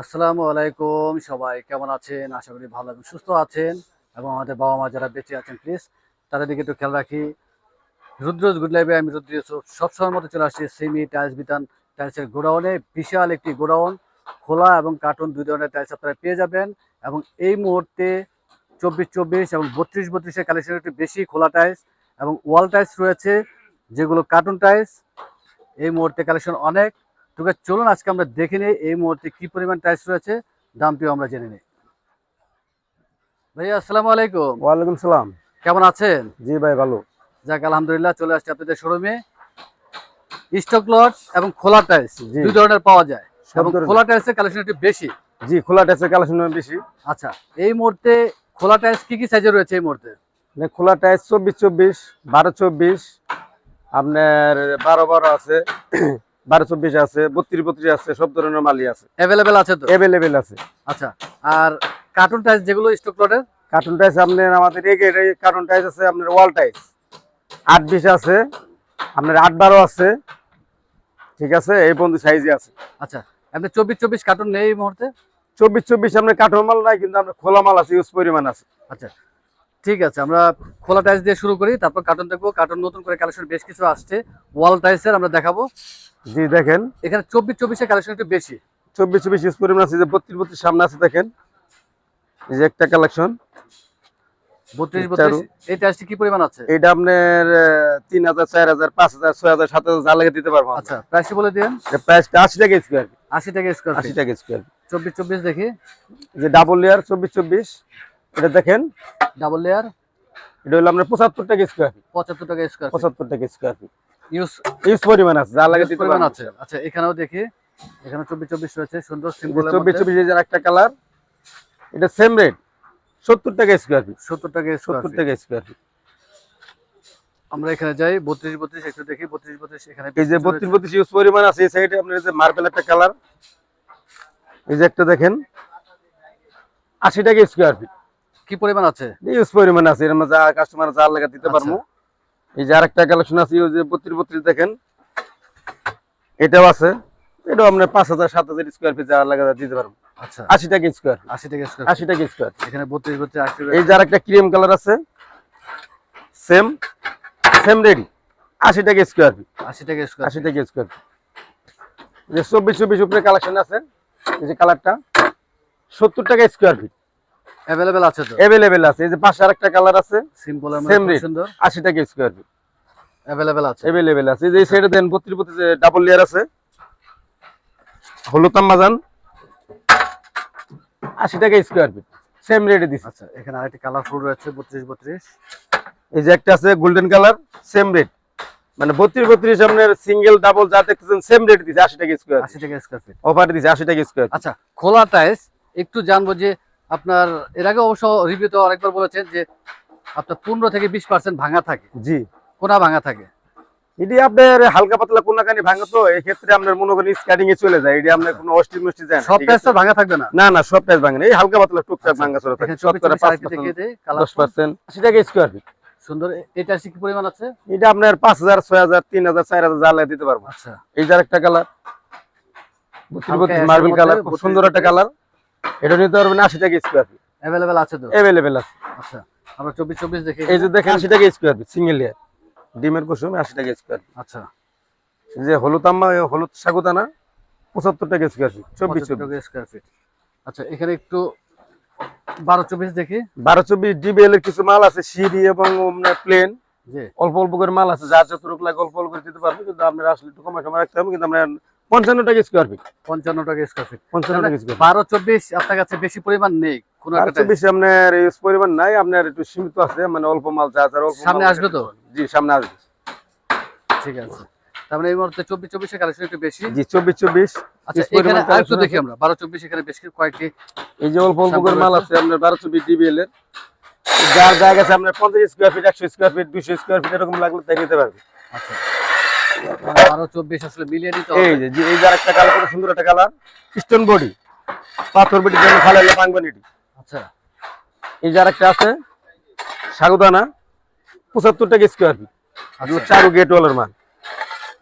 আসসালামু আলাইকুম, সবাই কেমন আছেন? আশা করি ভালো এবং সুস্থ আছেন এবং আমাদের বাবা মা যারা বেঁচে আছেন প্লিজ তাদের দিকে একটু খেয়াল রাখি। রুদ্রজ গুড লাইভে আমি রুদ্র সবসময় মতো চলে আসছি, সেমি টাইলস বিতান টাইলসের গোডাউনে। বিশাল একটি গোডাউন, খোলা এবং কার্টুন, দুই ধরনের টাইলস আপনারা পেয়ে যাবেন এবং এই মুহূর্তে চব্বিশ চব্বিশ এবং বত্রিশ বত্রিশের কালেকশন একটু বেশি খোলা টাইলস এবং ওয়াল টাইলস রয়েছে, যেগুলো কার্টুন টাইলস। এই মুহূর্তে কালেকশন অনেক। তবে চলুন আজকে আমরা দেখে নিই এই মুহূর্তে কি পরিমাণ টাইলস রয়েছে দামটিও আমরা জেনে নিই। ভাইয়া আসসালামু আলাইকুম। ওয়ালাইকুম সালাম। কেমন আছেন? জি ভাই ভালো। যাক আলহামদুলিল্লাহ চলে আসছে আপনাদের শোরুমে স্টক লট এবং খোলা টাইলস। দুই ধরনের পাওয়া যায়। এবং খোলা টাইলসের কালেকশন একটু বেশি। জি খোলা টাইসের কালেকশন বেশি। আচ্ছা এই মুহূর্তে খোলা টাইলস কি কি সাইজে রয়েছে এই মুহূর্তে? মানে খোলা টাইস চব্বিশ চব্বিশ বারো চব্বিশ আপনার বারো বারো আছে। বারো চব্বিশ আছে বত্রিশ বত্রিশ আছে সব ধরনের মালই আছে। অ্যাভেলেবেল আছে তো? অ্যাভেলেবেল আছে। আচ্ছা আর কার্টুন টাইলস যেগুলো স্টক লটের কার্টুন টাইস আপনার আমাদের এগের কার্টুন টাইস আছে আপনার ওয়াল টাইস আট বিশ আছে আপনার আট বারো আছে ঠিক আছে? এই বন্ধু সাইজে আছে। আচ্ছা আপনি চব্বিশ চব্বিশ কার্টুন নেই এই মুহূর্তে? চব্বিশ চব্বিশ আপনার কার্টুন মাল নাই কিন্তু আপনার খোলা মাল আছে ইউজ পরিমাণ আছে। আচ্ছা ঠিক আছে আমরা খোলা টাইলস দিয়ে শুরু করি তারপর কার্টুন দেখব। কার্টুন নতুন করে কালেকশন বেশ কিছু আসছে। ওয়াল টাইলসের আমরা দেখাবো। জি দেখেন। এখানে চব্বিশ চব্বিশের কালেকশন একটু বেশি। চব্বিশ চব্বিশ ইউজ পরিমাণ আছে যে বত্রিশ বত্রিশ সামনে আছে দেখেন। এই যে একটা কালেকশন বত্রিশ বত্রিশ এই টাইলসটি কি পরিমাণ আছে? এটা আপনার তিন হাজার চার হাজার পাঁচ হাজার ছয় হাজার সাত হাজার যা লাগে দিতে পারব আচ্ছা প্রাইসটি বলে দিন। প্রাইসটা আশি টাকা স্কোয়ার আশি টাকা স্কোয়ার আশি টাকা স্কোয়ার চব্বিশ চব্বিশ দেখি। যে ডাবল লেয়ার চব্বিশ চব্বিশ। এটা দেখেন ডাবল লেয়ার এটা হলো আমরা পঁচাত্তর টাকা স্কোয়ার পঁচাত্তর টাকা স্কোয়ার পঁচাত্তর টাকা স্কোয়ার ইউজ ইউজ পরিমাণ আছে যা লাগে দিতে পরিমাণ আছে। আচ্ছা এখানেও দেখি। এখানে চব্বিশ চব্বিশ রয়েছে সুন্দর সিম্পল চব্বিশ চব্বিশ হাজার একটা কালার এটা সেম রেট সত্তর টাকা স্কোয়ার ফিট সত্তর টাকা সত্তর টাকা স্কোয়ার ফিট আমরা এখানে যাই বত্রিশ বত্রিশ একটু দেখি বত্রিশ বত্রিশ এখানে এই যে বত্রিশ বত্রিশ ইউজ পরিমাণ আছে এই সাইডে আপনার যে মার্বেল একটা কালার এই যে একটা দেখেন আশি টাকা স্কোয়ার ফিট কি পরিমাণ আছে? ইউজ পরিমাণ আছে এর মধ্যে যা কাস্টমার যা লাগা দিতে আচ্ছা। পারব। এই যে আরেকটা কালেকশন আছে ওই যে বত্রিশ বত্রিশ দেখেন। এটাও আছে। এটাও আপনার পাঁচ হাজার সাত হাজার স্কোয়ার ফিট যা লাগা দিতে পারব। আচ্ছা। আশি টাকা স্কোয়ার আশি টাকা স্কোয়ার আশি টাকা স্কোয়ার এখানে বত্রিশ বত্রিশ আশি এই যে আরেকটা ক্রিম কালার আছে। সেম সেম রেডি আশি টাকা স্কোয়ার ফিট আশি টাকা স্কোয়ার আশি টাকা স্কোয়ার ফিট যে চব্বিশ চব্বিশ উপরে কালেকশন আছে। এই যে কালারটা সত্তর টাকা স্কোয়ার ফিট অ্যাভেলেবেল আছে তো? অ্যাভেলেবেল আছে। এই যে পাশে আরেকটা কালার আছে। Simple rate. সুন্দর। আশি টাকা স্কোয়ার ফিট অ্যাভেলেবেল আছে। অ্যাভেলেবেল আছে। এই যে সাইডে দেন বত্রিশ বত্রিশ ডাবল লেয়ার আছে। হলুদ মাজান আশি টাকা স্কোয়ার ফিট সেম রেটে দিচ্ছে আচ্ছা এখানে আরেকটি কালারফুল রয়েছে বত্রিশ বত্রিশ। এই যে একটা আছে গোল্ডেন কালার সেম রেট মানে বত্রিশ বত্রিশ আপনার সিঙ্গেল ডাবল যা দেখতেছেন সেম রেট দিচ্ছে আশি টাকা স্কোয়ার আশি টাকা স্কোয়ার ফিট অফার দিচ্ছে আশি টাকা স্কোয়ার আচ্ছা খোলা টাইলস একটু জানব যে আপনার এর আগে অবশ্য রিভিউতে অনেকবার বলেছেন যে আপনার পনেরো থেকে বিশ পার্সেন্ট ভাঙা থাকে। জি। কোনা ভাঙা থাকে? এটি আপনার হালকা পাতলা কোনাকানি ভাঙা তো এই ক্ষেত্রে আপনার মনে করেন স্কাটিং এ চলে যায় এটি আপনার কোনো অষ্টি মিষ্টি যায় সব টাইলস আছে? ভাঙা থাকবে না? না না সব টাইস ভাঙে না এই হালকা পাতলা টুকটাক আচ্ছা, ভাঙা চলে থাকে দশ কালার পার্সেন্ট আশি টাকা স্কোয়ার ফিট সুন্দর এটা কি পরিমাণ আছে? এটা আপনার পাঁচ হাজার ছয় হাজার তিন হাজার চার হাজার যা দিতে পারব। আচ্ছা। এই যে একটা কালার মার্বেল কালার খুব সুন্দর একটা কালার এটা নিতে পারবেন আশি টাকা স্কোয়ার ফিট অ্যাভেলেবেল আছে তো? অ্যাভেলেবেল আছে। আচ্ছা আমরা চব্বিশ চব্বিশ দেখি এই যে দেখেন আশি টাকা স্কোয়ার ফিট সিঙ্গেল লেয়ার ডিমের কুসুম আশি টাকা স্কোয়ার ফিট আচ্ছা। যে হলুদ আম্মা হলুদ সাগুদানা পঁচাত্তর টাকা স্কোয়ার ফিট চব্বিশ চব্বিশ। স্কোয়ার ফিট আচ্ছা এখানে একটু বারো চব্বিশ দেখি। বারো চব্বিশ ডিবিএল এর কিছু মাল আছে সিডি এবং প্লেন জি। অল্প অল্প করে মাল আছে যা যতটুকু লাগে অল্প অল্প করে দিতে পারব কিন্তু আপনার আসলে একটু কমে সময় রাখতে হবে কিন্তু আমরা পঞ্চান্ন টাকা স্কোয়ার ফিট পঞ্চান্ন টাকা স্কোয়ার ফিট পঞ্চান্ন টাকা স্কোয়ার বারো চব্বিশ আপনার কাছে বেশি পরিমাণ নেই কোন আর আপনার ইউজ পরিমাণ নাই আপনার একটু সীমিত আছে মানে অল্প মাল যা যা অল্প সামনে আসবে তো? জি সামনে আসবে। ঠিক আছে। তারপরে এই মুহূর্তে চব্বিশ চব্বিশের কালেকশন একটু বেশি। জি চব্বিশ চব্বিশ। আচ্ছা এখানে আরেকটু দেখি আমরা। বারো চব্বিশ এখানে বেশ কয়েকটি এই যে অল্প অল্প করে মাল আছে। আছে আপনার বারো চব্বিশ ডিবিএল এর। যার জায়গা আছে আপনার পঞ্চাশ স্কোয়ার ফিট একশো স্কোয়ার ফিট দুশো স্কোয়ার ফিট এরকম লাগলে তাই নিতে পারবে। আচ্ছা। বারো চব্বিশ আসলে মিলিয়ে নিতে এই যে এই যে আরেকটা কালার কত সুন্দর একটা কালার। স্টোন বডি পাথর বডি ফালাইলে ভাঙবেন এটি। আচ্ছা। এই যে আরেকটা আছে সাগুদানা পঁচাত্তর টাকা স্কোয়ার ফিট আচ্ছা। চারু গেট ওয়ালের মাল।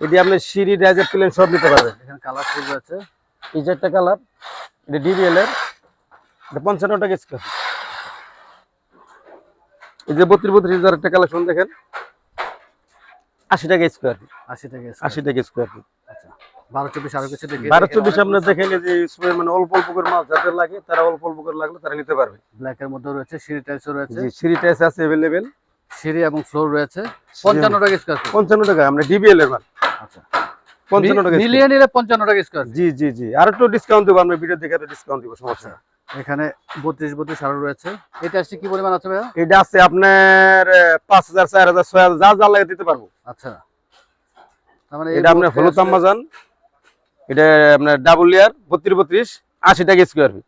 এটি আপনি সিঁড়ি ডাইজের প্লেন সব নিতে পারবেন। এখানে কালার কালারফুল রয়েছে এই যে একটা কালার এটা ডিবিএল এর। এটা পঞ্চান্ন টাকা স্কোয়ার এই যে বত্রিশ বত্রিশ হাজার একটা কালেকশন দেখেন। আশি টাকা স্কোয়ার আশি টাকা স্কোয়ার আচ্ছা বারো চব্বিশ আরও কিছু বারো চব্বিশ আপনার দেখেন যে মানে অল্প অল্প করে মাছ যাদের লাগে তারা অল্প অল্প করে লাগলে তারা নিতে পারবে। ব্ল্যাক এর মধ্যে রয়েছে সিঁড়ি রয়েছে। সিঁড়ি আছে অ্যাভেলেবেল সিঁড়ি এবং ফ্লোর রয়েছে। পঞ্চান্ন টাকা স্কোয়ার ফিট পঞ্চান্ন টাকা আমরা ডিবিএল এর মাল আচ্ছা। পঞ্চান্ন টাকা মিলিয়ে নিলে পঞ্চান্ন টাকা স্কোয়ার জি জি জি। আর একটু ডিসকাউন্ট দেবো আমরা ভিডিও দেখে ডিসকাউন্ট দিব সমস্যা নেই। এখানে বত্রিশ বত্রিশ আরও রয়েছে। এটা আসছে কি পরিমাণ আছে ভাইয়া? এটা আছে আপনার পাঁচ হাজার চার হাজার ছয় হাজার যা যা লাগে দিতে পারব। আচ্ছা। তার মানে এটা আপনার হলুদ আম্মাজান এটা আপনার ডাবল ইয়ার বত্রিশ বত্রিশ আশি টাকা square feet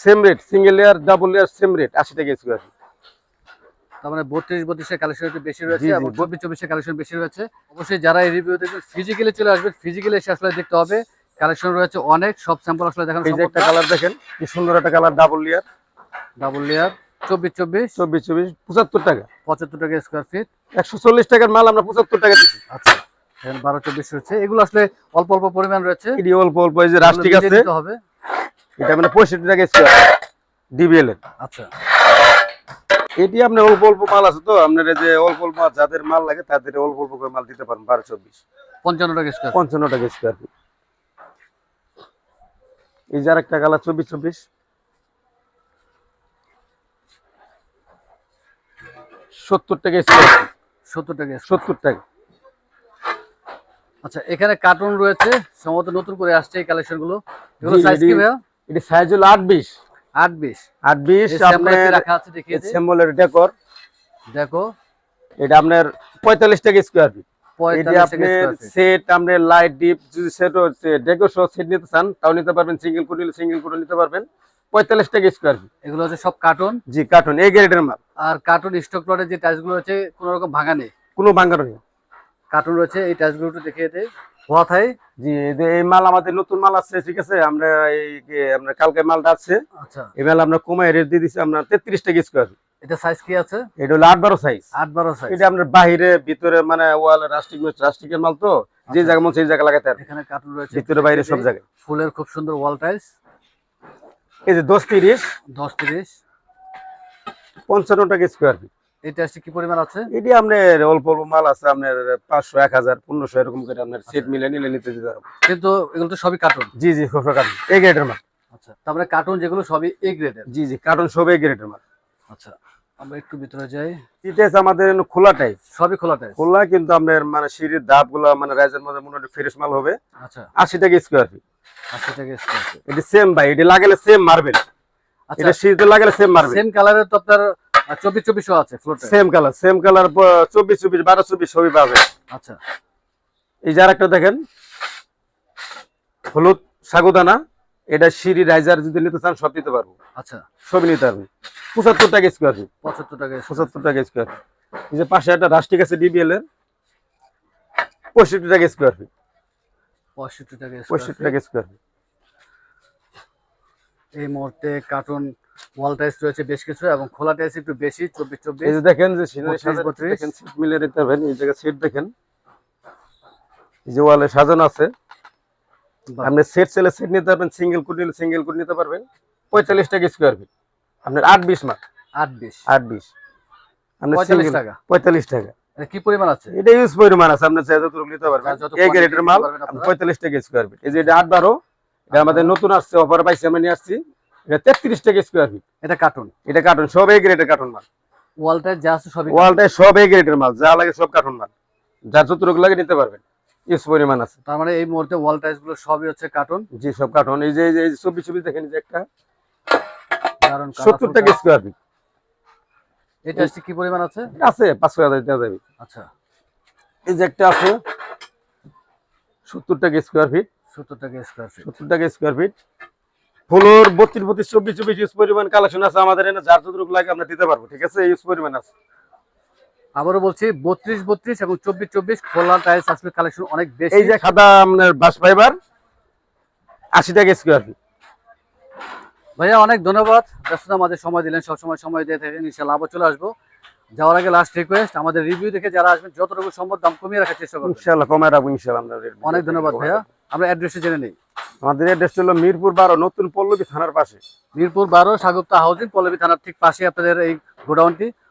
same rate single year double year same rate আশি টাকা স্কোয়ার ফিট তার মানে বত্রিশ বত্রিশের কালেকশন একটু বেশি রয়েছে জি, জি। এবং চব্বিশ চব্বিশের কালেকশন বেশি রয়েছে। অবশ্যই যারা এই রিভিউ দেখবেন ফিজিক্যালি চলে আসবেন ফিজিক্যালি এসে আসলে দেখতে হবে। কালেকশন রয়েছে অনেক সব স্যাম্পল আসলে দেখানো এই যে একটা কালার দেখেন কি সুন্দর একটা colour double layer double layer চব্বিশ চব্বিশ। চব্বিশ চব্বিশ পঁচাত্তর টাকা। পঁচাত্তর টাকা স্কোয়ার ফিট একশো চল্লিশ টাকার মাল আমরা পঁচাত্তর টাকা দিচ্ছি। আচ্ছা বারো চব্বিশ রয়েছে। এগুলো আসলে অল্প অল্প পরিমাণ রয়েছে। এটি অল্প অল্প এই যে রাস্টিক আছে। হবে। এটা মানে পঁয়ষট্টি টাকা স্কোয়ার ডিবিএল এর। আচ্ছা। এটি আপনার অল্প অল্প মাল আছে তো আপনার এই যে অল্প অল্প মাল যাদের মাল লাগে তাদের অল্প অল্প করে মাল দিতে পারেন বারো চব্বিশ। পঞ্চান্ন টাকা স্কোয়ার পঞ্চান্ন টাকা স্কোয়ার ফিট এই যে আরেকটা কালার চব্বিশ চব্বিশ। সত্তর টাকা স্কোয়ার সত্তর টাকা সত্তর টাকা। আচ্ছা এখানে কার্টুন রয়েছে সম্ভবত নতুন করে আসছে এই কালেকশনগুলো। সাইজ কি ভাইয়া? এটি সাইজ হলো আট বিশ। আট বিশ। আট বিশ আপনার রাখা আছে দেখিয়ে স্যাম্বলের ডেকর দেখো। এটা আপনার পঁয়তাল্লিশ টাকা স্কোয়ার ফিট আপনি সেট লাইট ডিপ যদি সেট নিতে চান তাও নিতে পারবেন সিঙ্গেল নিলে সিঙ্গেল নিতে পারবেন। পঁয়তাল্লিশ টাকা স্কোয়ার ফিট এগুলো হচ্ছে সব কার্টুন জি কার্টুন এই গ্রেডের মাল আর কার্টুন স্টক প্লটের যে টাইলসগুলো রয়েছে কোনো রকম ভাঙা নেই? কোনো ভাঙ্গার নেই। কার্টুন রয়েছে এই টাইলসগুলো একটু দেখিয়ে দেয় হওয়া থাই। জি এই যে এই মাল আমাদের নতুন মাল আসছে ঠিক আছে? আমরা এই যে আপনার কালকে মালটা আসছে। আচ্ছা। এই মাল আমরা কমায় রেট দিয়ে দিচ্ছি আপনার তেত্রিশ টাকা স্কোয়ার এটা সাইজ কি আছে? এটা হলো আট বারো সাইজ আট বারো সাইজ এটা আপনার বাহিরে ভিতরে মানে ওয়াল রাস্টিক রাস্টিকের মাল তো যে আচ্ছা। জায়গা মন সেই জায়গা লাগাতে পারবে। এখানে কার্টুন রয়েছে। ভিতরে বাইরে সব জায়গায়। ফুলের খুব সুন্দর ওয়াল টাইলস এই যে দশ তিরিশ দশ তিরিশ। পঞ্চান্ন টাকা স্কোয়ার ফিট এটা আসছে কি পরিমাণ আছে? এটি আপনার অল্প অল্প মাল আছে আপনার পাঁচশো এক হাজার পনেরোশো এরকম করে আপনার সেট মিলে নিলে নিতে দিতে পারব কিন্তু এগুলো তো সবই কার্টুন জি জি খুব কার্টুন এই গ্রেডের মাল। আচ্ছা তারপরে কার্টুন যেগুলো সবই এ গ্রেডের জি জি কার্টুন সব এই গ্রেডের মাল। আচ্ছা আমরা একটু ভিতরে যাই। এটা আমাদের খোলা টাইপ সবই খোলা টাইলস? খোলা কিন্তু আপনার মানে সিঁড়ির ধাপগুলো মানে রাইজের মধ্যে মোটামুটি ফ্রেশ মাল হবে। আচ্ছা। আশি টাকা স্কোয়ার ফিট আশি টাকা স্কোয়ার ফিট এটি সেম ভাই এটি লাগালে সেম মার্বেল আচ্ছা। এটা সিঁড়িতে লাগালে সেম মার্বেল সেম কালারের তো আপনার চব্বিশ চব্বিশও আছে সেম কালার সেম কালার চব্বিশ চব্বিশ বারো চব্বিশ সবই পাবে। আচ্ছা। এই যে আরেকটা দেখেন হলুদ সাগুদানা। এটা সিঁড়ি রাইজার যদি নিতে চান সব নিতে পারব। আচ্ছা। সবই নিতে পারবেন পঁচাত্তর টাকা স্কোয়ার ফিট পঁচাত্তর টাকা পঁচাত্তর টাকা স্কোয়ার ফিট এই যে পাশে একটা রাষ্ট্রিক আছে ডিবিএল এর। পঁয়ষট্টি টাকা স্কোয়ার ফিট পঁয়ষট্টি টাকা পঁয়ষট্টি টাকা স্কোয়ার ফিট এই মুহূর্তে কার্টুন ওয়াল টাইলস রয়েছে বেশ কিছু এবং খোলা টাইলস একটু বেশি চব্বিশ চব্বিশ এই যে দেখেন দেখেন সিট মিলে নিতে পারবেন। এই জায়গায় সিট দেখেন। এই যে ওয়ালে সাজানো আছে। আপনি সেট সেলে সেট নিতে পারবেন সিঙ্গেল কোড নিলে সিঙ্গেল কোড নিতে পারবেন। পঁয়তাল্লিশ টাকা স্কোয়ার ফিট আপনার আট বিশ মাস আট বিশ। আট বিশ। আপনার পঁয়তাল্লিশ টাকা। পঁয়তাল্লিশ টাকা। কি পরিমাণ আছে? এটা ইউজ পরিমাণ আছে আপনার চাই যতটুকু নিতে পারবেন। যত এই quantity গ্রেডের নিতে মাল পঁয়তাল্লিশ টাকা স্কোয়ার ফিট এই যে এটা আট বারো এটা আমাদের নতুন আসছে অফার পাইছি আমরা নিয়ে আসছি। এটা তেত্রিশ টাকা স্কোয়ার ফিট এটা কার্টুন এটা কার্টুন সব কার্টুন মাল। ওয়াল টাইলস যা আছে সব মাল যা লাগে সব কার্টুন মাল। যার যতটুকু লাগে নিতে পারবেন। ইউজ পরিমাণ আছে। তার মানে এই মুহূর্তে ওয়াল টাইলসগুলো সবই হচ্ছে কার্টুন জি সব কার্টুন এই যে এই চব্বিশ চব্বিশ দেখেন যে একটা। কারণ সত্তর টাকা স্কোয়ার ফিট এটা কি পরিমাণ আছে? আছে দেওয়া যাবে আচ্ছা। এই যে একটা আছে সত্তর টাকা স্কোয়ার ফিট সত্তর টাকা স্কোয়ার ফিট সত্তর টাকা স্কোয়ার ফিট ফ্লোর বত্রিশ বত্রিশ চব্বিশ চব্বিশ ইউজ পরিমাণ কালেকশন আছে আমাদের এনে। যার যতটুকু লাগে আমরা দিতে পারব ঠিক আছে? ইউজ পরিমাণ আছে। আবারও বলছি বত্রিশ বত্রিশ এবং চব্বিশ চব্বিশ খোলা টাইলস আসলে কালেকশন অনেক বেশি। এই যে খাতা আপনার বাস ফাইবার আশি টাকা স্কোয়ার ফিট ভাইয়া অনেক ধন্যবাদ। ব্যস্ততার মাঝে সময় দিলেন সবসময় সময় দিয়ে থাকেন ইনশাল্লাহ আবার চলে আসব। যাওয়ার আগে লাস্ট রিকোয়েস্ট আমাদের রিভিউ দেখে যারা আসবেন যতটুকু সম্ভব দাম কমিয়ে রাখার চেষ্টা করবেন। ইনশাল্লাহ কমায় রাখব rate অনেক ধন্যবাদ ভাইয়া। আমরা অ্যাড্রেসে জেনে নিই। আমাদের অ্যাড্রেস হলো মিরপুর বারো নতুন পল্লবী থানার পাশে। মিরপুর বারো সাগুপ্তা হাউজিং পল্লবী থানার ঠিক পাশে আপনাদের এই গোডাউনটি।